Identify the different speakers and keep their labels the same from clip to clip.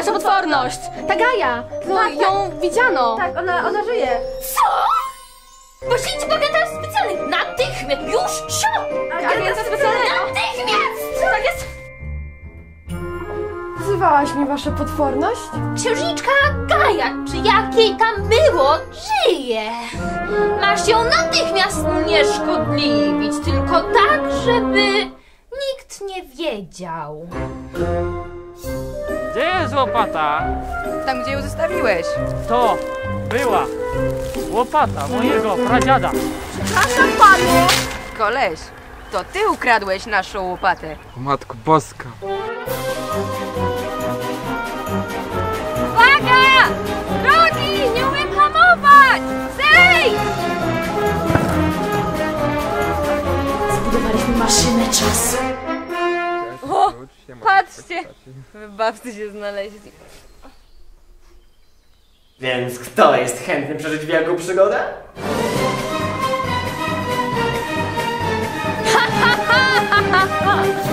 Speaker 1: Wasza potworność! Ta Gaja! No,
Speaker 2: Tak,
Speaker 1: ją widziano!
Speaker 2: Tak, ona, ona żyje.
Speaker 3: Co? Poślijcie powiatach specjalnych! Natychmiast! Już! Sio!
Speaker 1: Agenta specjalnego!
Speaker 3: Natychmiast! Tak jest!
Speaker 2: Wzywałaś mi wasza potworność?
Speaker 3: Księżniczka Gaja, czy jak jej tam było, żyje. Masz ją natychmiast unieszkodliwić, tylko tak, żeby nikt nie wiedział.
Speaker 4: Gdzie jest łopata?
Speaker 5: Tam, gdzie ją zostawiłeś.
Speaker 4: To była łopata mojego pradziada.
Speaker 5: Koleś, to ty ukradłeś naszą łopatę.
Speaker 6: O Matko Boska.
Speaker 3: Uwaga! Drogi! Nie umiem hamować! Zejdź!
Speaker 1: Zbudowaliśmy maszynę czasu.
Speaker 5: O, patrzcie! Wybawcy się znaleźli.
Speaker 7: Więc kto jest chętny przeżyć wielką przygodę?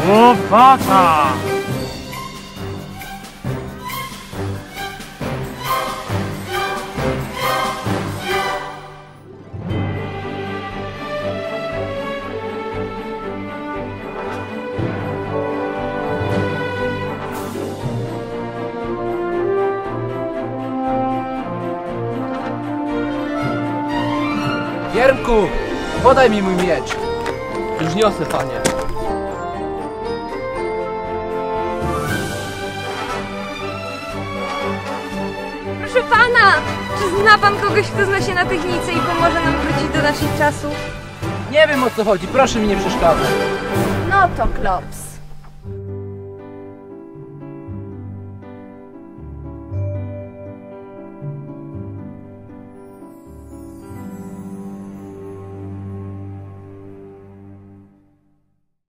Speaker 4: Łopata!
Speaker 6: Giermku, podaj mi mój miecz. Już niosę, panie.
Speaker 2: Proszę pana! Czy zna pan kogoś, kto zna się na technice i pomoże nam wrócić do naszych czasów?
Speaker 6: Nie wiem o co chodzi, proszę mi nie przeszkadzać.
Speaker 2: No to klops.